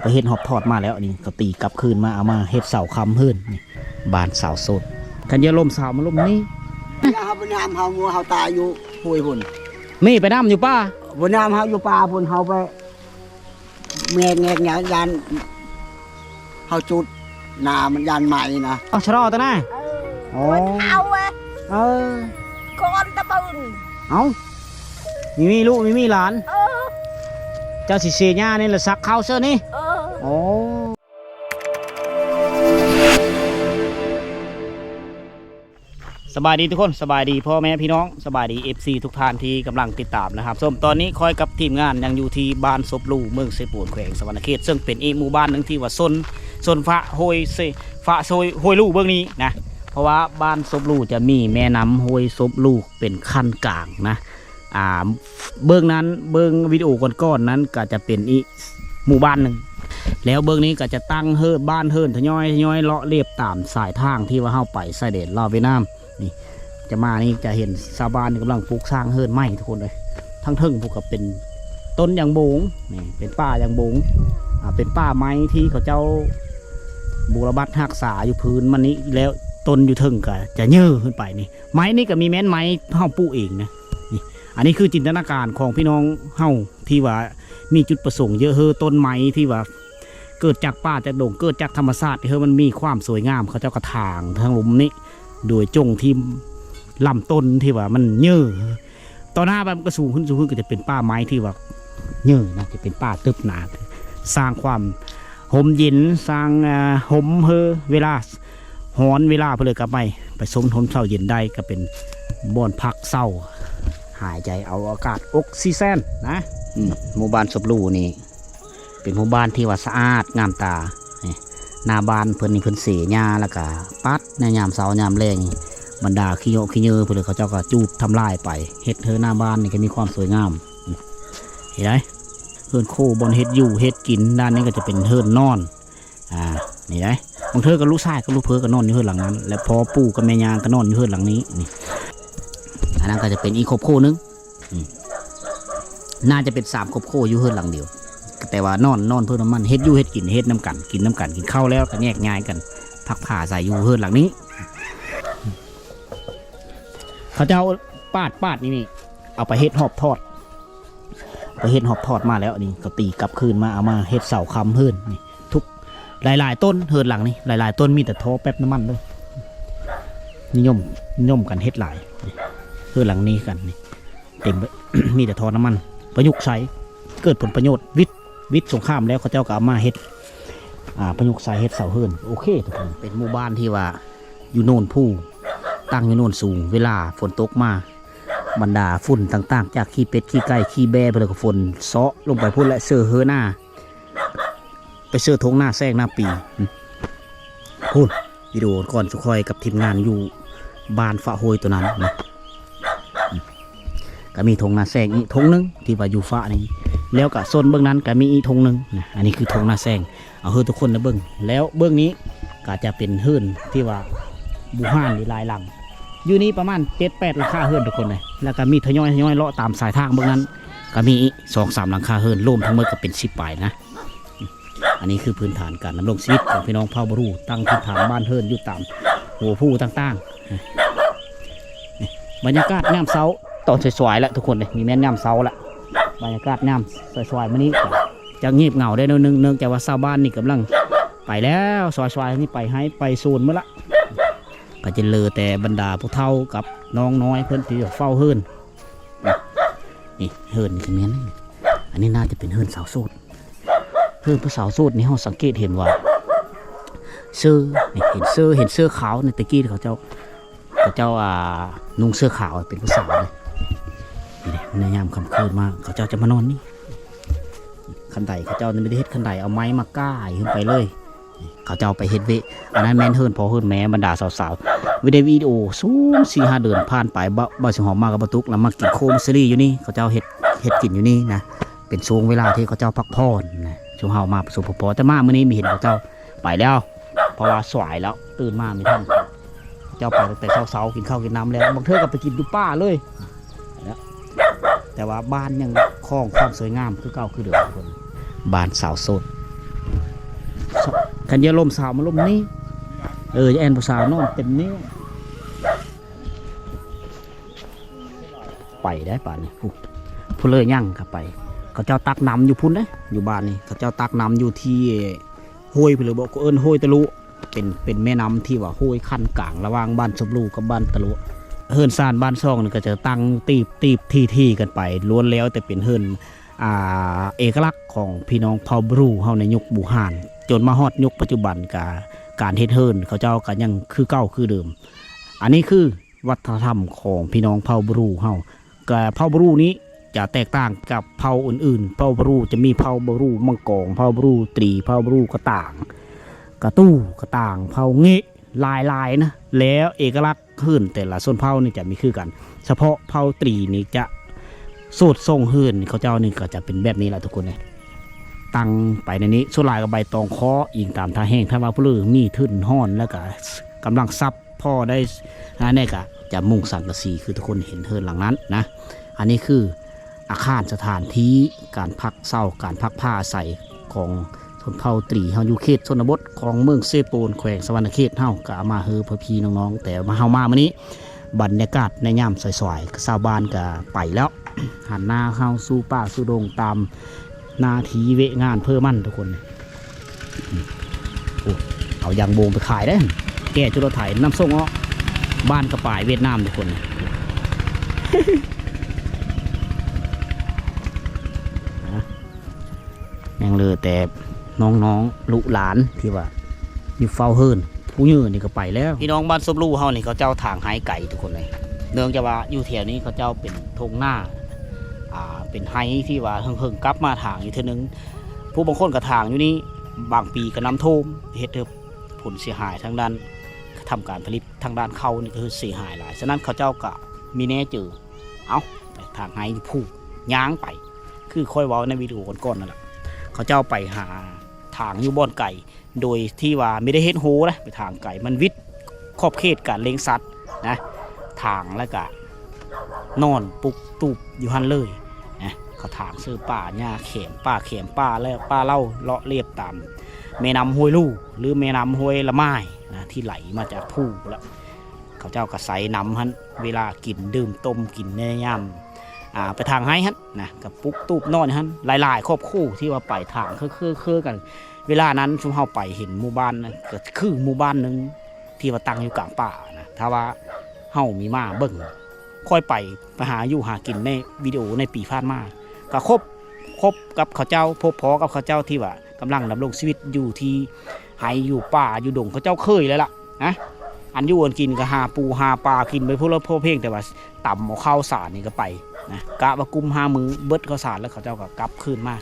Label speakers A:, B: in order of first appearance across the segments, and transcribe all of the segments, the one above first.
A: ไปเฮ็ดหอบทอดมาแล้วนี่ก็ตีกลับคืนมาเอามาเฮ็ดเสาคำเพิ่นนี่บานเสาโสดกันอยาลมสาวมาลมนี่
B: ยาเฮาบ่ยามเฮามัวเฮาตายอยู่ห้วยพุ่น
A: มีไปน้ำอยู่ป้า
B: บ่ยามเฮาอยู่ป่าพุ่นเฮาไปแงกแงกหยังยานเฮาจุดหน้ามันยานใหม่นะ
A: เอาชะลอตะน่าอ๋อ
C: เอาเว้ย
A: เออ
C: ก่อนตะบึง
A: เอามีมีลูกมีมีหลาน
C: เออ
A: เจ้าสิเสียหญ้านี่แหละซักข้าวเสื้อนี่
C: เออ
A: โอ้สบายดีทุกคนสบายดีพ่อแม่พี่น้องสบายดี FC ทุกท่านที่กำลังติดตามนะครับส้มตอนนี้คอยกับทีมงานยังอยู่ที่บ้านศพลูเมืองเซปูนแขวงสวรรณเขตซึ่งเป็นอีกหมู่บ้านหนึ่งที่ว่าซนซนฟ้าโฮยเซฟ้าโซยโฮยลูเบื้องนี้นะเพราะว่าบ้านศพลูจะมีแม่น้ำโฮยศพลูเป็นขั้นกลางนะอ่าเบื้องนั้นเบื้องวิดีโอก่อนๆนั้นก็จะเป็นอีกหมู่บ้านหนึ่ง แล้วเบื้องนี้ก็จะตั้งเฮิรบ้านเฮิรทยอยทยอยเลาะเรียบตามสายทางที่ว่าเข้าไปไซเดนลาวเวียดนามนี่จะมานี่จะเห็นชาวบ้านกำลังปลูกสร้างเฮิรใหม่ทุกคนเลยทั้งเทิงพวกกับเป็นต้นยางโบงนี่เป็นป่ายางโบงอ่าเป็นป่าไม้ที่เขาเจ้าบูรบัตรักษาอยู่พื้นมันนี้แล้วต้นอยู่เทิงก็จะเยื่อขึ้นไปนี่ ไม้นี่ก็มีแม้นไม้เฮาปลูกเองนะนี่อันนี้คือจินตนาการของพี่น้องเฮาที่ว่ามีจุดประสงค์เยอะเฮอต้นไม้ที่ว่า เกิดจากป่าจากดงเกิดจากธรรมชาติเฮ้ยมันมีความสวยงามเขาเจ้ากระถางทางลุมนี้โดยจงที่ลำต้นที่ว่ามันเยื่อต่อหน้าไปมันก็สูงขึ้นสูงขึ้นก็จะเป็นป่าไม้ที่ว่าเยื่อนะจะเป็นป่าตึบหนาสร้างความหมเย็นสร้างหมเฮอเวลาหอนเวลาเพนเลยกลับไปไปสมทนเศร้าเย็นได้ก็เป็นบ่อนพักเศร้า หายใจเอาอากาศออกซิเจนนะอืมหมู่บ้านศพลูนี่ เป็นหมู่บ้านที่ว่าสะอาดงามตาหน้าบ้านเพิ่นนี่เพิ่นเสียหญ้าแล้วก็ปัดในยามเสาร์ยามแรงบรรดาขี้โยขี้เยอเพิ่นเขาเจ้าก็จูดทำลายไปเฮ็ดเธอหน้าบ้านนี่ก็มีความสวยงามเห็นไหมเฮือนโคบนเฮ็ดอยู่เฮ็ดกินด้านนี้ก็จะเป็นเฮือนนอนอ่านี่ได้บางเธอก็ลูกชายก็ลูกเพอก็นอนอยู่เฮือนหลังนั้น แล้วพอปู่กับแม่ยางก็นอนอยู่เฮือนหลังนี้นี่อันนั้นก็จะเป็นอีกครอบครัวหนึงน่าจะเป็นสามครอบครัวอยู่เฮือนหลังเดียว แต่ว่านอนนอนเพื่อน้ำมันเฮ็ดอยู่เฮ็ดกินเฮ็ดน้ำกันกินน้ำกันกินข้าวแล้วก็แยกง่ายกัน พักผ่าใส่อยู่เฮือนหลังนี้ เขาจะเอาปาดปาดนี่นี่เอาไปเฮ็ดหอบทอดไปเฮ็ดหอบทอดมาแล้วนี่ก็ตีกลับคืนมาเอามาเฮ็ดเสาคำเฮือนนี่ทุกหลาย ๆ ต้นเฮือนหลังนี่หลาย ๆ ต้นมีแต่ท้อแป๊บน้ำมันเลยนิยมนิยมกันเฮ็ดหลายเฮือนหลังนี้กันนี่เต็มไปมีแต่ท้อน้ำมัน ประยุกต์ใช้เกิดผลประโยชน์วิทย์ วิทย์สงครามแล้วเขาเจ้าก็เอามาเฮ็ดอ่าประยุกต์ใส่เฮ็ดเสาเฮิรนโอเคทุกคนเป็นหมู่บ้านที่ว่าอยู่โน่นผู้ตั้งอยู่โน่นสูง เวลาฝนตกมาบรรดาฝุ่นต่าง ๆ จากขี้เป็ดขี้ไก่ขี้แบะไปเลยกับฝนเซาะลงไปพุ่นและเสื้อเฮือหน้า ไปเสื้อทงหน้าแซงหน้าปีพุ่นวิดีโอก่อนสุคอยกับทีมงานอยู่บ้านฝะโฮยตัวนั้นนะก็มีทงหน้าแซงอีกทงหนึงที่ว่าอยู่ฝะนี้ แล้วก็โซนเบื้องนั้นก็มีอีกธงหนึ่งนะอันนี้คือธงหน้าแซงเอาเฮือทุกคนนะเบื้องแล้วเบื้องนี้ก็จะเป็นเฮือนที่ว่าบูฮานหรือลายลังอยู่นี้ประมาณเจ็ดแปดหลังคาเฮือนทุกคนเลยแล้วก็มีทยอยทยอยเลาะตามสายทางเบื้องนั้น ก็มีสองสามหลังคาเฮือนรวมทั้งหมดก็เป็นสิบปลายนะอันนี้คือพื้นฐานการดำรงชีวิตของพี่น้องเผ่าบรูตั้งพื้นฐานบ้านเฮือนอยู่ตามหัวผู้ต่างๆบรรยากาศย่ามเสาตอนสวยๆแล้วทุกคนเลยมีแม่นย่ามเสาละ บรรยากาศงามสวยๆมานี้จะเงียบเหงาได้นึงเนื่องจากว่าชาวบ้านนี่กำลัง ไปแล้วซอยๆนี่ไปให้ไปโซนเมื่อละก็จะเลือแต่บรรดาผู้เฒ่ากับน้องน้อยเพื่อนที่เฝ้าเฮิรนนี่เฮิรนคือเมียนอันนี้น่าจะเป็นเฮิรนสาวโสดเฮิรนผู้สาวโสดนี่เราสังเกตเห็นว่าเสื้อนี่เห็นเสื้อเห็นเสื้อขาวในตะกี้เขาเจ้าเขาเจ้าอ่านุ่งเสื้อขาวเป็นผู้สาวเลย ในยามค่ำคืนมาเขาเจ้าจะมานอนนี่คันไดเขาเจ้านี่ไม่ได้เฮ็ดคันไดเอาไม้มาก้ายขึ้นไปเลย เขาเจ้าไปเฮ็ดเวอันนั้นแม่นเฮิรนพอเฮิรนแม่บรรดาสาวๆวิดีวิดีโอสูงสี่ห้าเดือนผ่านไปบ่บ่สิหอมมากกับบตุกแล้วมากินโคมซีรีส์อยู่นี่เขาเจ้าเฮ็ดเฮ็ดกินอยู่นี่นะเป็นช่วงเวลาที่เขาเจ้าพักผ่อนนะช่วงเฮามาประสบพบพอแต่มาเมื้อนี้มีเห็นเขาเจ้าไปแล้วเพราะว่าสวยแล้วตื่นมาไม่ทันเจ้าไปตั้งแต่เช้าๆกินข้าวกินน้ำแล้วบางเทื่อก็ไปกินดูป้าเลย แต่ว่าบ้านยังคล้องความสวยงามคือเก่าคือเดิมคนบ้านสาวโสดคันยอะลมสาวมาลมนี้เออแอนผู้สาวนอนเต็มนิ้วไปได้ป่านนี้ผู้ผู้เลยยั่งกับไป เขาเจ้าตักน้ำอยู่พุ่นนะอยู่บ้านนี่เขาเจ้าตักน้ำอยู่ที่ห้วยไปเลยบอกเอิญห้วยตะลุเป็นเป็นแม่น้ำที่ว่าห้วยขั้นกลางระหว่างบ้านสมรูกับบ้านตะลุ เฮินซานบ้านซ่องก็จะตั้งตีบตีบที่ที่กันไปล้วนแล้วแต่เป็นเฮินอ่าเอกลักษณ์ของพี่น้องเผ่าบรูเฮาในยุคบูฮาน จนมาฮอดยุคปัจจุบันกาการเฮ็ดเฮินเขาเจ้าก็ยังคือเก่าคือเดิม อันนี้คือวัฒนธรรมของพี่น้องเผ่าบรูเฮาก็เผ่าบรูนี้จะแตกต่างกับเผ่าอื่นๆ เผ่าบรูจะมีเผ่าบรูมังกรเผ่าบรูตรีเผ่าบรูกระต่าง กระตู้กระต่างเผ่าเงะลายลายๆนะแล้วเอกลักษณ์ หื่นแต่ละส่วนเผ่านี่จะมีคือกัน เฉพาะเผ่าตรีนี่จะสูตรทรงหื่นเขาเจ้านี่ก็จะเป็นแบบนี้แหละทุกคนเลยตั้งไปในนี้ส่วนลายกับใบตองคออิงตามท่าแห้งถ้าว่าผู้ลือมีทึนห้อนแล้วก็กำลังซับพ่อได้นะเนี่ก็จะมุ่งสังกะสีคือทุกคนเห็นเฮินหลังนั้นนะ อันนี้คืออาคารสถานที่การพักเศร้าการพักผ้าอาศัยของ นเผ่าตรีเฮาอยู่เขตชนบทของเมืองเซโปนแขวงสวรรณเขตเฮาก็มาเฮอพอพี่น้องๆแต่มาเฮามามื้อนี้บรรยากาศในย่ามสวยๆชาวบ้านก็ไปแล้ว หันหน้าเข้าสู่ป่าสู่ดงตามนาทีเวงานเพิ่มมั่นทุกคนอืมโอ้เอายางโบงไปขายได้ แก่จุลไถน้ำส่งอ้อบ้านกระป่ายเวียดนามทุกคนยังเหลยแต่ น้องๆลูกหลานที่ว่าอยู่เฝ้าเฮิรนผู้ยืนนี่ก็ไปแล้วพี่น้องบ้านสมรูเฮานี่เขาเจ้าทางหายไก่ทุกคนเลยเนื่องจากว่าอยู่แถวนี้เขาเจ้าเป็นทงหน้าอ่าเป็นไฮที่ว่าเฮิงๆกลับมาทางอีกเทีนึงผู้บางคนก็ทางอยู่นี่บางปีก็น้ำท่วมเฮ็ดให้ผลเสียหายทางด้านทำการผลิตทางด้านเขานี่ก็คือเสียหายหลายฉะนั้นเขาเจ้าก็มีแน่เจอเอาทางไฮผู้ย้างไป คือค่อยเว้าในวิดีโอก่อนๆนั่นแหละเขาเจ้าไปหา ทางอยู่บ่อนไก่ โดยที่ว่าไม่ได้เฮ็ดโฮนะไปทางไก่มันวิทย์ขอบเขตการเลี้ยงสัตว์นะทางแล้วก็นอนปุกตูบอยู่หันเลยนะเขาทางซื้อป่าหญ้าเข็มป่าเข็มป่าแล้วป่าเล่าเลาะเรียบตามแม่น้ำห้วยลู่หรือแม่น้ำห้วยละไม้นะที่ไหลมาจากผู้แล้วเขาเจ้าก็ใส่น้ำหันเวลากินดื่มต้มกินในยาม อ่าไปทางให้ฮันนะกับปุ๊กตูบนอนฮันหลาย ๆ ครอบคู่ที่ว่าไปทางคือคือคือกัน เวลานั้นชุมเฮาไปเห็นหมู่บ้านนะก็คือหมู่บ้านหนึ่งที่ว่าตั้งอยู่กลางป่านะถ้าว่าเฮามีมาเบิ่งค่อยไปไปหาอยู่หากินในวิดีโอในปีผ่านมาก็ครบครบกับเขาเจ้าพบพอกับเขาเจ้าที่ว่ากำลังดำรงชีวิตอยู่ที่ไฮอยู่ป่าอยู่ดงเขาเจ้าเคยเลยล่ะนะอันอยู่อันกินก็หาปูหาปลากินไปพวกละพวกเพลงแต่ว่าต่ำเอาข้าวสารนี่ก็ไป นะกะว่ากุมห้ามือเบิดข้าวสารแล้วเขาเจ้าก็กลับคืนมา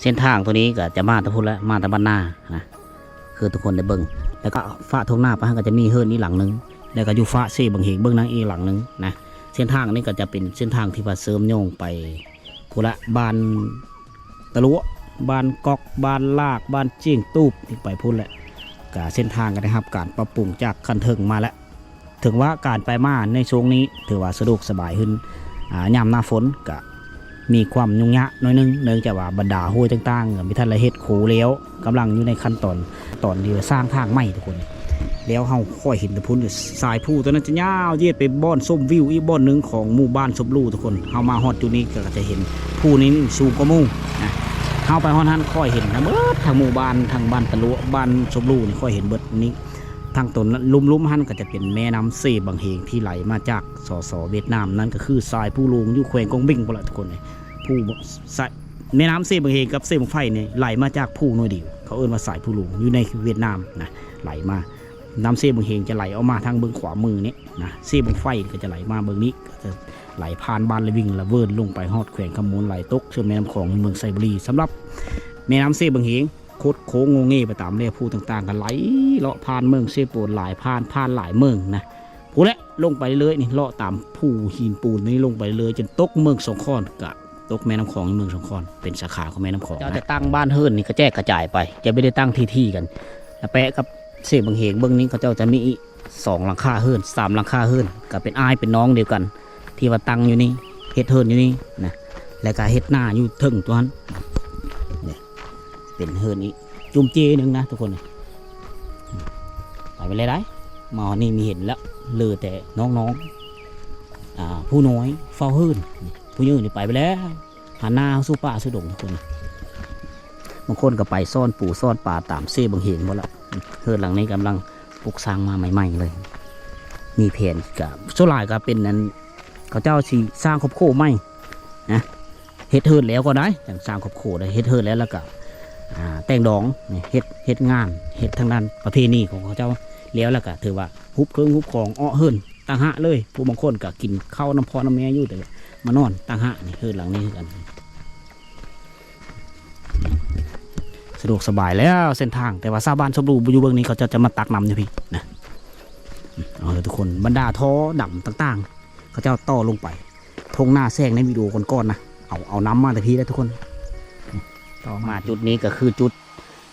A: เส้นทางตัวนี้ก็จะมาตะพุนแล้วมาตะบ้านหน้านะคือทุกคนได้เบิ่งแล้วก็ฟ้าทงหน้าไปก็จะมีเฮิร์นนี้หลังนึงแล้วก็อยู่ฟ้าเซ่บางเหงเบื้งนั้นอีหลังนึงนะเส้นทางนี้ก็จะเป็นเส้นทางที่ว่าเสริมโยงไปพุละบ้านตะลุบ้านกอกบ้านลากบ้านเจียงตูบที่ไปพุ่นแหละกเส้นทางก็ได้รับ การปรับปรุงจากคันเทิงมาแล้ว ถึงว่าการไปมาในช่วงนี้ถือว่าสะดวกสบายขึ้น ยามหน้าฝนก็มีความยุ่งยากน้อยนึงเนื่องจากว่าบรรดาห้วยต่างๆมีท่านละเฮ็ดโขแล้วกำลังอยู่ในขั้นตอนตอนที่สร้างทางใหม่ทุกคน แล้วเฮาค่อยเห็นแตะพุนสายผู้ตัวนั้นจะยาวเยียดไปบ่อนส้มวิวอีกบ่อนหนึงของหมู่บ้านสมรูทุกคนเฮามาฮอดจุดนี้ก็จะเห็นผู้นี้สูงกว่ามู่นะเฮาไปฮอดนั้นค่อยเห็นทั้งเบิดทางหมู่บ้านทางบ้านตะลุบ้านสมรูนี่ค่อยเห็นเบิดนี้ ทางตนลุ่มๆหันก็จะเป็นแม่น้ำเซบางเหงที่ไหลมาจากสอสอเวียดนามนั่นก็คือทรายผู้ลุงยู่แขวงกงบิ่งพนละทุกคนเลยผู้สายแม่น้ำเซบางเหงกับเซบางไฟเนี่ยไหลมาจากผู้น้อยเดียวเขาเอิ้นว่าสายผู้ลุงอยู่ในเวียดนามนะไหลมาน้ำเซบางเหงจะไหลออกมาทางเบื้องขวามือนี้นะเซบางไฟก็จะไหลมาเบื้องนี้ก็จะไหลผ่านบ้านละวิ่งละเวิร์นลงไปฮอดแขวงขมูลไหลตกเชื่อมแม่น้ำของเมืองไซบุรีสำหรับแม่น้ำเซบางเหง คดโค้งโงเง่ไปตามเรียผู้ต่างๆ กันไหลเลาะผ่านเมืองเซโปนหลายผ่านผ่านหลายเมืองนะผู้และลงไปเรื่อยนี่เลาะตามผู้หินปูนนี่ลงไปเลยจนตกเมืองสองคอนกะตกแม่น้ำของเมืองสองคอนเป็นสาขาของแม่น้ำของจะตั้งบ้านเฮิรนนี่ก็แจกกระจายไป จะไม่ได้ตั้งที่ๆกันแล้วแปะกับเสบางเหงเบื้องนี้เขาเจ้าจะมีสองหลังคาเฮิรนสามหลังคาเฮิรนก็เป็นอ้ายเป็นน้องเดียวกัน ที่ว่าตั้งอยู่นี่เฮ็ดเฮิรนอยู่นี่นะแล้วก็เฮ็ดหน้าอยู่เทึงตัวนั้น เป็นเฮินอีกจุ่มเจหนึงนะทุกคนไปไปเลยได้มาวันนี้มีเห็นแล้วเลือแต่น้องๆอ่าผู้น้อยเฝ้าเฮินผู้ยืนนี่ไปไปแล้วหันหน้าสู่ป่าสู่ดงทุกคนบางคนก็ไปซ่อนปู่ซ่อนป่าตามเซ่บางเหงหมดแล้วเฮินหลังนี้กำลังปลูกสร้างมาใหม่ๆเลย มีแผนกับโซลายก็เป็นนั้นเขาเจ้าสิสร้างครอบครัวใหม่นะเฮ็ดเฮินแล้วก็ได้อย่างสร้างครอบคได้เฮ็ดเฮินแล้วแล้วก็ แต่งดองเฮ็ดเฮ็ดงานเฮ็ดทางด้านประเพณีของเขาเจ้าแล้วแล้วก็ถือว่าฮุบเครื่องฮุบของอ้อเฮินต่างหะเลยผู้บางคนก็กินข้าวน้ำพอน้ำแม่อยู่แต่มานอนต่างหะนี่เฮินหลังนี้กัน สะดวกสบายแล้วเส้นทางแต่ว่าชาวบ้านชมรูอยู่เบื้องนี้เขาจะจะมาตักนำอยู่พี่นะเอาเลยทุกคนบรรดาท้อดำต่างๆ เขาเจ้าต่อลงไปทงหน้าแซงในวิดีโอก่อนๆนะเอาเอาน้ำมาแต่พี่แล้วทุกคน ต่อมาจุดนี้ก็คือจุด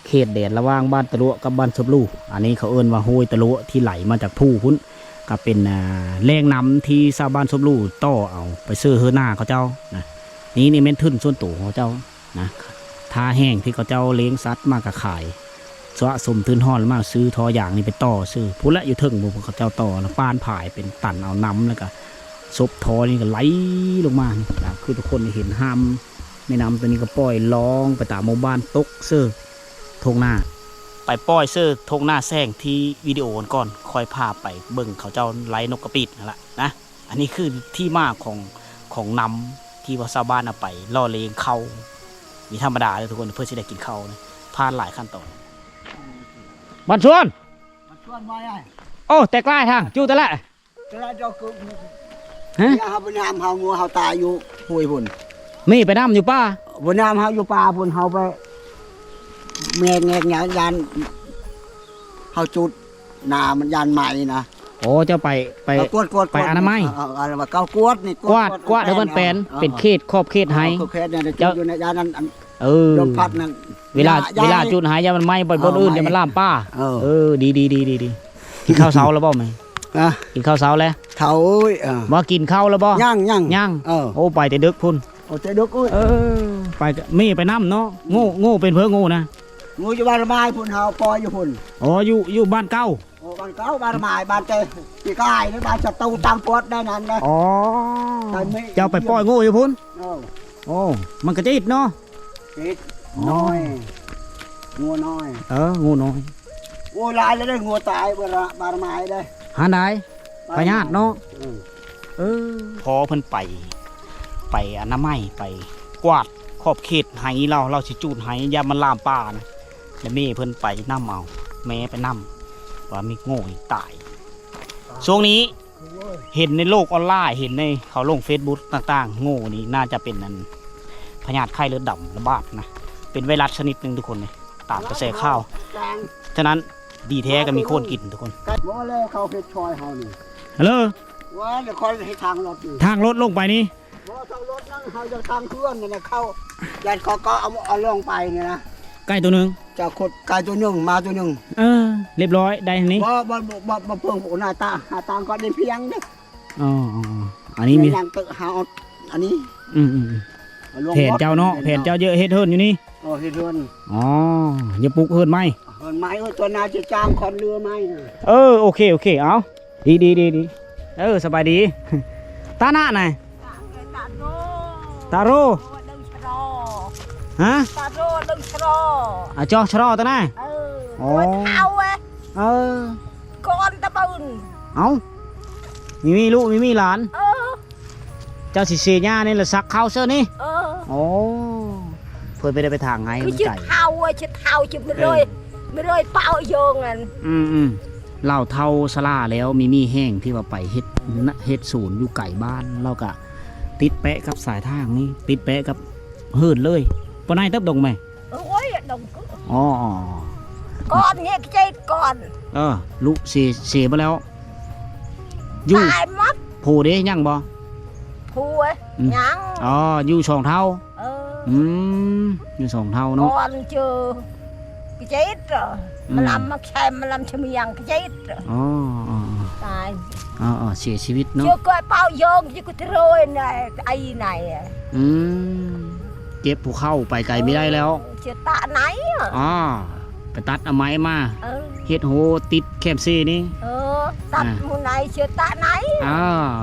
A: เขตแดนระหว่างบ้านตะลุกับบ้านสบลูอันนี้เขาเอิ้นว่าห้วยตะลุที่ไหลมาจากผู้พุ่นก็เป็นแรงน้ำที่ชาวบ้านสบลูต่อเอาไปซื้อเฮือหน้าเขาเจ้านะนี่นี่เม็นทึนส่วนตัวเขาเจ้านะทาแห้งที่เขาเจ้าเลี้ยงสัตว์มากกับขายสะสมทืนห่อนมากซื้อทออย่างนี้ไปต่อซื้อผู้ละอยู่เทึงบุเขาเจ้าต่อแล้วป้านผายเป็นตันเอาน้ำแล้วก็ซบทอนี่ก็ไหลลงมาคือทุกคนเห็นห้าม แม่น้ำตัวนี้ก็ปล่อยลองไปตามหมู่บ้านตกเสื้อทงหน้า ไปปล่อยเสื้อทงหน้าแซงที่วิดีโอก่อนคอยพาไปเบิ่งเขาเจ้าไล่นกกระปิดนั่นแหละนะอันนี้คือที่มาของของน้ำที่ว่าชาวบ้านเอาไปล่อเลงเขามีธรรมดาเลยทุกคนเพื่อที่ได้กินเขานะผ่านหลายขั้นตอนบันชวน
B: มันชวนไว้ไอ้
A: โอ้แต่กล้าทางจู่แต่ละ
B: จะได้เจ้าคือ
A: ฮะ
B: เนี่ยเฮาบ่นามเฮางัวเฮาตายอยู่ห้วยพุ่น
A: มีไปน้ำอยู่ป้า
B: บ่นามเฮาอยู่ป่าพุ่นเฮาไปแงกแงกยานยานเฮาจุดหนามันยานใหม่นะ
A: โอ้เจ้าไปไป
B: เอากวดกวด
A: ไปอนามัย
B: เอเอเอเกากวดนี่
A: กวาดกวาดเดี๋ยวมันแปลนเป็นเขตขอบเขตไห้
B: เอาเขตเนี่ย
A: เจ้า
B: จุดอยู่ในยานนั้นอัน
A: เออ
B: ลมพัดนั่น
A: เวลา
B: อย่า
A: เวลา
B: อย่า
A: จุดหายยามันไหม้บนบน
B: เอา
A: อื่น
B: ไหม้
A: อย่ามันล่ามป้า
B: เออ
A: เออดีดีดีดีดีกินข้าวเช้าแล้วบ่ไหม
B: อะ
A: กินข้าวเช้าแล้ว
B: เฒ่าเอ้ยเออ
A: ว่ากินข้าวแล้วบ่
B: ย่างย่าง
A: ย่าง
B: เออ
A: โอ้ไปแต่ดึกพุ่น
B: โอ้ใจดึกอุ้ย
A: เออ ไปก็มีไปน้ำเนาะโง่โง่เป็นเพื่อโง่นะ
B: งูอยู่บ้านระบายพุ่นเฮาปล่อยอยู่พุ่น
A: อ๋ออยู่อยู่บ้านเก่า
B: โอ้บ้านเก่าบ้านระบายบ้านเจปีกายนี่บ้านจะตูตามปวดได้นั่นนะ
A: อ๋อ
B: ไปไม่
A: เจ้าไปปล่อยโง่อยู่พุ่น
B: เออ
A: โอ้มันก็จะอิดเนาะ
B: ติดน้อยงูน้อย
A: เอองูน้อย
B: งูหลายเลยได้งูตายบ้านระบ้านระบายได้
A: หาได้พญาติเนาะ
B: เออ
A: เออพอเพิ่นไป ไปอนามัยไปกวาดขอบเขตไหเราเราสิจูดไหอยามันลามป่านะแล้วแม่เพิ่นไปนํเอาแม่ไปนํว่ามีโง่อีกตายช่วงนี้เห็นในโลกออนไลน์เห็นในเขาลงเฟซบุ๊กต่างๆ โง่นี่น่าจะเป็นนันพยาธิไข้เลือดดำระบาดนะเป็นไวรัสชนิดหนึ่งทุกคนเลยตามกระแสข่าว
B: กลาง
A: ฉะนั้นดีแท้ก็มีโคนกินทุกคน
B: กัดบ่แล้วเขาเพชรชอยเฮานี่
A: ฮัลโหล
B: ว่าเดี๋ยวคอยให้ทางรถนี่
A: ทางรถลงไปนี่
B: บ่ทางรถนั่งเฮาจะทางเครื่องนี่นะเข้ายันเขาก็เอาเอาลงไปนี่นะ
A: ใกล้ตัวหนึ่ง
B: จะขดกายตัวหนึงมาตัวหนึง
A: เออ เรียบร้อยได้ทางนี้
B: บ่บ่บ่บ่บ่เพิ่งหน้าตาหาตางก็ได้เพียงเด้
A: อ๋ออ๋ออ๋ออันนี้มี
B: นางตึกหาเอาอันนี้
A: อืมอืมอืม
B: อาลง
A: แผนเจ้าเนาะแผนเจ้าเยอะเฮ็ดเฮิรนอยู่นี่
B: โอ้เฮ็ดเรือน
A: อ๋ออย่าปลุกเฮิรนไหม
B: เฮิรนไม้เอ้ยตัวนาจะจ้างคอนเรือไม้น่ะ
A: เออโอเคโอเคเอาดีดีดีดีเออสบายดีตาหน้าไหนอย
C: ตาโร
A: ตาโร
C: ดึงชะรอ
A: ฮะ
C: ตาโรดึงชะรอ
A: อะจอชะรอตาหน้า
C: เออ
A: โอ้
C: โอ้ยเอาเว้ย
A: เออ
C: ก้อนตะบึง
A: เอามีมีลูกมีมีหลาน
C: เออ
A: เจ้าสิเสียหญ้านี่แหละซักข้าวเสื้อนี่
C: เออ
A: โอ้เพื่อนไปได้ไปทางไง
C: คือ
A: มัน
C: ชิด
A: ไก่
C: เท้าเว้ยชิดเท้าชิดไม่เลยไม่เลยเป้าโยงอัน
A: อืมอืมเหล่าเท่าสลาแล้วมีมีแห้งที่ว่าไปเฮ็ดนะเฮ็ดศูนย์อยู่ไก่บ้านเราก็ ติดแปะกับสายทางนี่ติดแปะกับเฮิรนเลยปนายเติบดงไหม
C: โอ้ยดงกึ
A: อ๋ออ๋อ
C: ก้อนเงี้ยใจก้อน
A: เออลูกเสียเสียไปแล้วอยู่
C: ตายมัด
A: โพเด้ยังบ่
C: ผู้เว้ย
A: อืม
C: ยัง
A: อ๋ออยู่สองเท่า
C: เออ
A: อืมอยู่สองเท่าเนาะ
C: ก้อนเจอ cái chết rồi mà
A: Ừ.
C: làm mà xem mà làm cho miệng cái chết rồi
A: อ๋ออ๋อ
C: tài
A: อ๋ออ๋อเสียชีวิตเนาะ
C: chưa coi bao giờ chứ có thế rồi này ai này
A: อืมเจ็บผู้เข้าไปไกลไม่ได้แล้ว
C: เชื่อตาไหนอะ
A: อ๋อไปตัดเอาไม้มา
C: เออ
A: เฮ็ดโหติดแคมซี่นี่
C: เออตัด
A: อ่า
C: หมูไหนเชื่อตาไหน
A: อ่า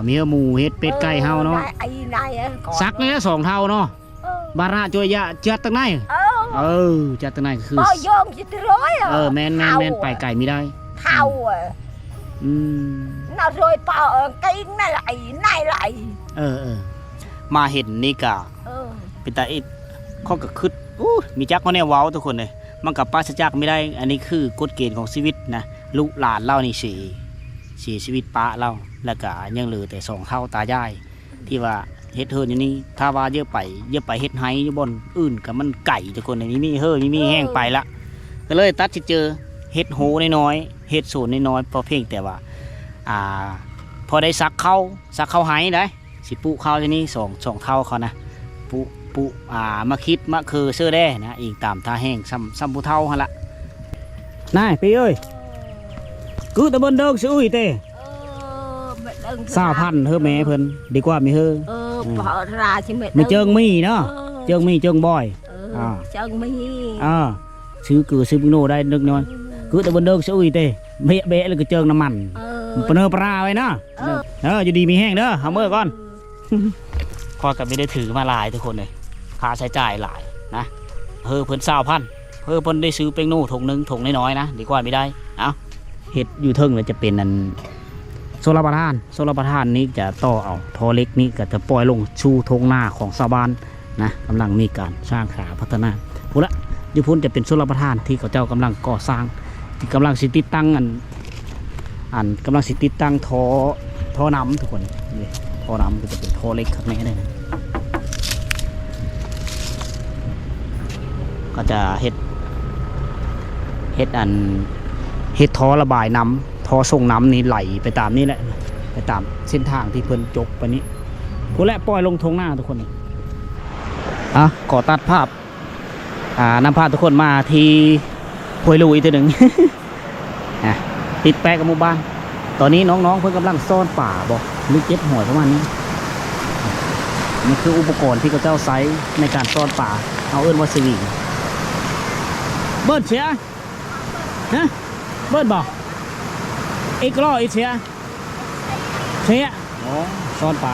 A: มีหมูเฮ็ดเป็ดไก่เฮาเนาะ
C: ออไอ้ไหนอะอน
A: ซักเลยนะสองเท่าเนาะ
C: เออบา
A: ระจวยยะจัดตั้งไหน
C: เออ
A: เออจัดตั้งไหนคือ
C: บ่ยอมจิตร้อยอะ
A: เออแม่นแม่นแม่นไปไกลไม่ได้
C: เท่า อะ
A: อืม
C: น่าโรยเปล่าเออกินนั่นไหลนั่นไหล
A: เออเออมาเห็นนี่กะ
C: เออ
A: เป็นตาอิดข้อก็คึดอู้มีจักเขาแนวเว้าทุกคนเลยมันกับปราศจากไม่ได้ อันนี้คือกฎเกณฑ์ของชีวิตนะลูกหลานเล่านี่เสียเสียชีวิตป้าเล่าแล้วก็ยังเหลือแต่สองเท่าตายาย ที่ว่าเฮ็ดเฮินอย่างนี้ ถ้าว่าเยอะไป เยอะไปเฮ็ดไฮอยู่บนอื่นกับมันไก่ทุกคนในนี้มีเฮิรมีมีแห้งไปละก็เลยตัดสิเจอ เฮ็ดโหน้อยๆเฮ็ดศูนย์น้อยๆพอเพียงแต่ว่าอ่าพอได้ซักเข้าซักเข้าไฮได้สิปุเข้าที่นี่สองสองเท่าเขานะปุปุอ่ามาคิดมาคือเสื้อแด้นะอีกตามท่าแห้งซ้ำซ้ำผู้เท่าหั่นละนายพี่เอ้ยกูตะเบินเดิกซื้ออุ้ยเต้
C: เออไม่ដឹង
A: สาวพันเฮ้อแม่เพิ่นดีกว่ามีเฮ้อ
C: เออพอราใช่ไหม
A: ไม่เจิงมีเนาะเจิงมีเจิงบ่อย
C: เอออาเจิงมี
A: อ่าซื้อกือซื้อปิโนได้นึกน้อย กูตะเบินเดิกซื้ออุ้ยเต้เบะเบะแล้วก็เจิงน้ำมัน
C: เออ
A: ปนเนอปลาไว้เนาะ
C: เออ
A: เอออยู่ดีมีแห้งเด้อเอามือก่อนพอกับไม่ได้ถือมาหลายทุกคนเลยค่าใช้จ่ายหลายนะเฮ้อเพิ่นสาวพันเฮ้อเพิ่นได้ซื้อเป็งนู่ถุงหนึงถุงน้อยๆนะดีกว่าไม่ได้เอาเห็ดอยู่เทิงเลยจะเป็นนันโซลาร์ประทาน โซลาร์ประทานนี้จะต่อเอาทอเล็กนี้ก็จะปล่อยลงชูทงหน้าของชาวบ้านนะกำลังมีการสร้างขาพัฒนาพูดละอยู่พุ่นจะเป็นโซลาร์ประทานที่เขาเจ้ากำลังก่อสร้างที่ กำลังสิติดตั้งอันอันกำลังสิติดตั้งท่อท่อน้ำทุกคนนี่ท่อน้ำก็จะเป็นท่อเล็กข้างในเลยนะก็จะเฮ็ดเฮ็ดอันเฮ็ดท่อระบายน้ำท่อส่งน้ำนี่ไหลไปตามนี่แหละไปตามเส้นทางที่เพิ่นจกไปนี้ผู้นแหละปล่อยลงทงหน้าทุกคนนี่อะขอตัดภาพอ่านำพาทุกคนมาที่ หวยลุยตัวหนึ่งอะติดแปะกับหมู่บ้าน ตอนนี้น้องๆเพิ่นกำลังซ่อนป่าบอกหรือเก็บหอยประมาณนี้นี่คืออุปกรณ์ที่เขาเจ้าใช้ในการซ่อนป่า เอาเอิ้นว่าสวิงเบิร์ดเสียฮะเบิร์ดบอกอีกล้ออีกเสียเสียอ๋อซ่อนป่า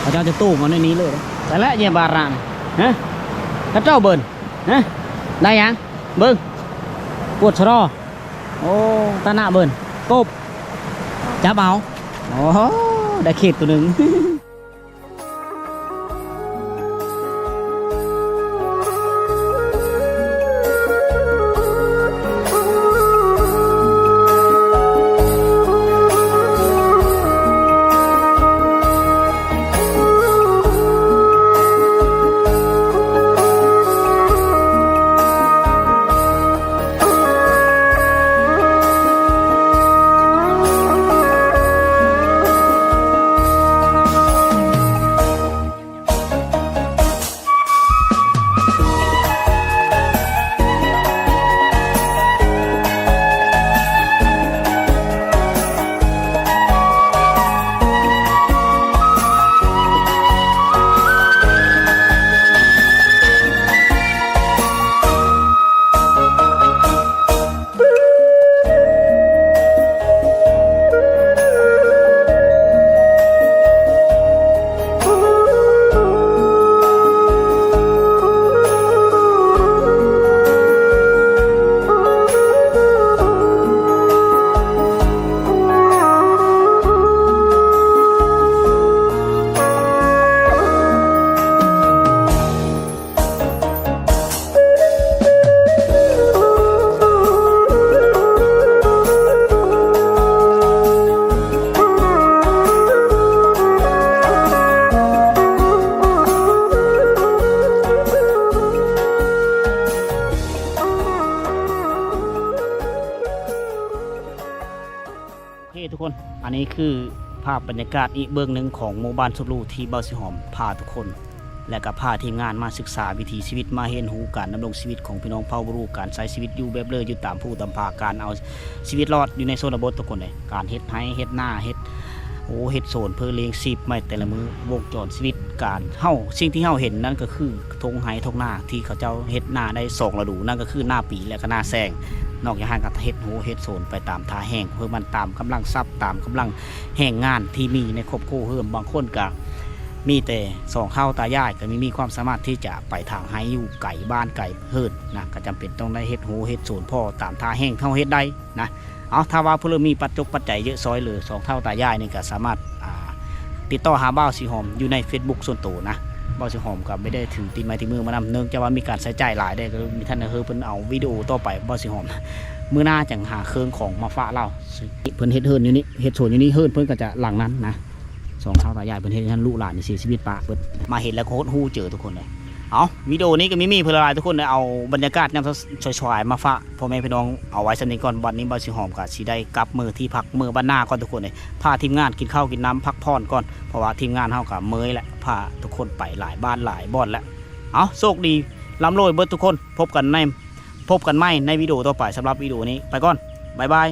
A: เขาเจ้าจะตู้มันในนี้เลยแต่ละเนี่ยบารานฮะถ้าเจ้าเบิร์นฮะได้ยังเบิ้ง ปวดชะรอโอ้ตาหน้าเบิ่นกบจับเอาโอ้ได้เขตตัวหนึ่งาพบรรยากาศอีกเบื้องหนึ่งของหมู่บ้านสุลูที่เบาสิหอมพาทุกคน และก็พาทีมงานมาศึกษาวิถีชีวิตมาเห็นหูการดำรงชีวิตของพี่น้องเผ่าบรูการใช้ชีวิตอยู่แบบเลยอยู่ตามผู้ตามพาการเอาชีวิตรอดอยู่ในโซนบททุกคนเลยการเฮ็ดไห้เฮ็ดหน้าเฮ็ด หเฮ็ดโซนเพื่อเลี้ยงชีพไม่แต่ละมือวงจรชีวิตการเฮาสิ่งที่เฮาเห็นนั่นก็คือทงไห้ทงหน้าที่เขาเจ้าเฮ็ดหน้าได้สองฤดูนั่นก็คือหน้าปีและก็หน้าแซงนอกจากนั้นก็เฮ็ดโหเฮ็ดโซนไปตามท่าแห้งเพื่อมันตามกำลังทรัพย์ตามกำลังแห่งงานที่มีในครอบครัวเฮิมบางคนก็มีแต่สองเท่าตายายก็มีมีความสามารถที่จะไปทางไห้อยู่ไก่บ้านไก่เฮิดนะก็จำเป็นต้องได้เฮ็ดโหเฮ็ดโซนพ่อตามท่าแห้งเท่าเฮ็ดได้นะ เอาถ้าว่าเพื่อมีปัจจุปัจจัยเยอะซอยเลยสองเท่าตายายนี่ก็สามารถติดต่อหาบ้าวสีหอมอยู่ใน Facebook ส่วนตัวนะบ้าวสีหอมก็ไม่ได้ถือตีไม้ตีมือมานำเนื่องจากว่ามีการใช้จ่ายหลายได้ก็มีท่านเฮอเพิ่นเอาวิดีโอต่อไปบ้าวสีหอมมื้อหน้าจังหาเครื่องของมาฝาเราเพิ่นเฮ็ดเฮิร์นอยู่นี่เฮ็ดโซนอยู่นี่เฮิร์นเพิ่นก็จะหลังนั้นนะสองเท่าตายายเพิ่นเฮ็ดท่านลูกหลานนี่เสียชีวิตปะเพิ่นมาเห็นแล้วโคตรฮู้เจอทุกคนเลย เอาวิดีโอนี้ก็มีมีเพื่อลายทุกคนเลยเอาบรรยากาศยามชอยๆมาฝากพ่อแม่พี่น้องเอาไว้สนิทก่อนวันนี้บาสิหอมกับสีได้กลับมือที่พักมือบ้านหน้าก่อนทุกคนเลยพาทีมงานกินข้าวกินน้ำพักผ่อนก่อนเพราะว่าทีมงานเฮากับเมยแหละพาทุกคนไปหลายบ้านหลายบ่อนแล้วเอาโชคดีร่ำรวยเบิดทุกคน พบกันในพบกันใหม่ในวิดีโอต่อไปสำหรับวิดีโอนี้ไปก่อนบายบาย